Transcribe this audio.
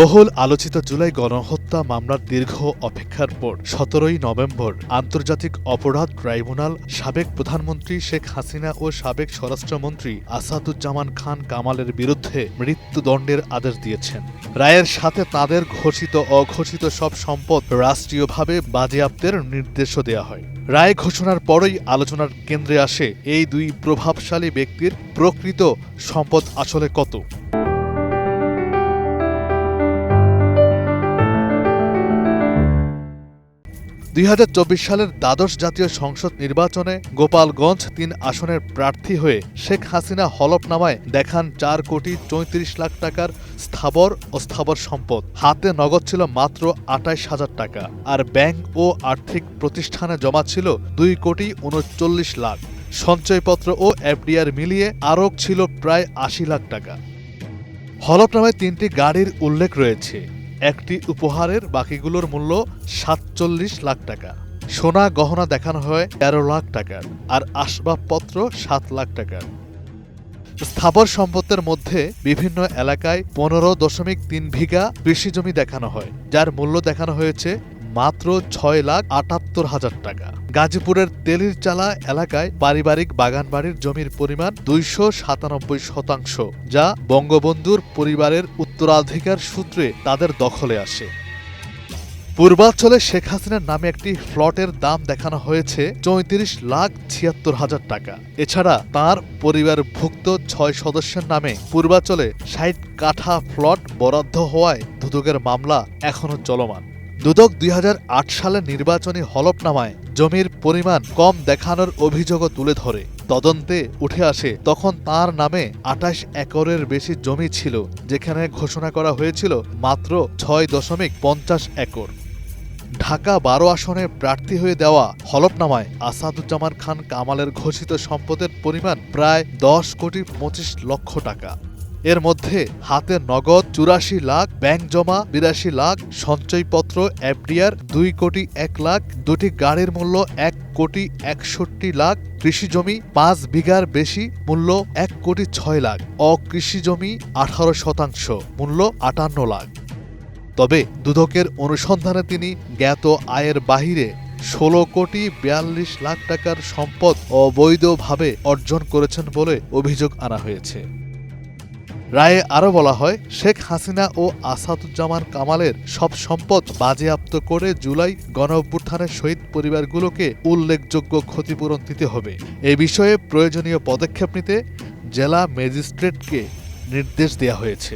বহুল আলোচিত জুলাই গণহত্যা মামলার দীর্ঘ অপেক্ষার পর সতেরোই নভেম্বর আন্তর্জাতিক অপরাধ ট্রাইব্যুনাল সাবেক প্রধানমন্ত্রী শেখ হাসিনা ও সাবেক স্বরাষ্ট্রমন্ত্রী আসাদুজ্জামান খান কামালের বিরুদ্ধে মৃত্যুদণ্ডের আদেশ দিয়েছেন। রায়ের সাথে তাদের ঘোষিত অঘোষিত সব সম্পদ রাষ্ট্রীয়ভাবে বাজেয়াপ্তের নির্দেশও দেওয়া হয়। রায় ঘোষণার পরই আলোচনার কেন্দ্রে আসে এই দুই প্রভাবশালী ব্যক্তির প্রকৃত সম্পদ আসলে কত? দুই হাজার চব্বিশ সালের দ্বাদশ জাতীয় সংসদ নির্বাচনে গোপালগঞ্জ তিন আসনের প্রার্থী হয়ে শেখ হাসিনা হলফনামায় দেখান চার কোটি চৌত্রিশ লাখ টাকার স্থাবর ও স্থাবর সম্পদ। হাতে নগদ ছিল মাত্র আটাইশ হাজার টাকা আর ব্যাংক ও আর্থিক প্রতিষ্ঠানে জমা ছিল দুই কোটি উনচল্লিশ লাখ। সঞ্চয়পত্র ও এফডিআর মিলিয়ে আরও ছিল প্রায় আশি লাখ টাকা। হলফনামায় তিনটি গাড়ির উল্লেখ রয়েছে। একটি উপহারের বাকিগুলোর মূল্য সাতচল্লিশ লাখ টাকা। সোনা গহনা দেখানো হয় তেরো লাখ টাকার আর আসবাবপত্র সাত লাখ টাকার। স্থাবর সম্পত্তির মধ্যে বিভিন্ন এলাকায় পনেরো দশমিক তিন বিঘা কৃষি জমি দেখানো হয়, যার মূল্য দেখানো হয়েছে মাত্র ছয় লাখ আটাত্তর হাজার টাকা। গাজীপুরের তেলির চালা এলাকায় পারিবারিক বাগান বাড়ির জমির পরিমাণ দুইশো সাতানব্বই শতাংশ, যা বঙ্গবন্ধুর পরিবারের উত্তরাধিকার সূত্রে তাদের দখলে আসে। পূর্বাঞ্চলে শেখ হাসিনার নামে একটি ফ্লটের দাম দেখানো হয়েছে চৌত্রিশ লাখ ছিয়াত্তর হাজার টাকা। এছাড়া তার পরিবারভুক্ত ছয় সদস্যের নামে পূর্বাঞ্চলে ষাট কাঠা ফ্লট বরাদ্দ হওয়ায় দুদকের মামলা এখনও চলমান। দুদক দুই সালের নির্বাচনী হলফনামায় জমির পরিমাণ কম দেখানোর অভিযোগও তুলে ধরে। তদন্তে উঠে আসে, তখন তার নামে আটাশ একরের বেশি জমি ছিল, যেখানে ঘোষণা করা হয়েছিল মাত্র ছয় দশমিক পঞ্চাশ একর। ঢাকা বারো আসনে প্রার্থী হয়ে দেওয়া হলফনামায় আসাদুজ্জামান খান কামালের ঘোষিত সম্পদের পরিমাণ প্রায় দশ কোটি পঁচিশ লক্ষ টাকা। এর মধ্যে হাতে নগদ চুরাশি লাখ, ব্যাংক জমা বিরাশি লাখ, সঞ্চয়পত্র, এফডিআর দুই কোটি এক লাখ, দুটি গাড়ির মূল্য এক কোটি একষট্টি লাখ, কৃষি জমি পাঁচ বিঘার বেশি, মূল্য এক কোটি ছয় লাখ, অকৃষি জমি আঠারো শতাংশ, মূল্য আটান্ন লাখ। তবে দুদকের অনুসন্ধানে তিনি জ্ঞাত আয়ের বাহিরে ষোলো কোটি বিয়াল্লিশ লাখ টাকার সম্পদ অবৈধভাবে অর্জন করেছেন বলে অভিযোগ আনা হয়েছে। রায়ে আরও বলা হয়, শেখ হাসিনা ও আসাদুজ্জামান কামালের সব সম্পদ বাজেয়াপ্ত করে জুলাই গণ অভ্যুত্থানের শহীদ পরিবারগুলোকে উল্লেখযোগ্য ক্ষতিপূরণ দিতে হবে। এ বিষয়ে প্রয়োজনীয় পদক্ষেপ নিতে জেলা ম্যাজিস্ট্রেটকে নির্দেশ দেওয়া হয়েছে।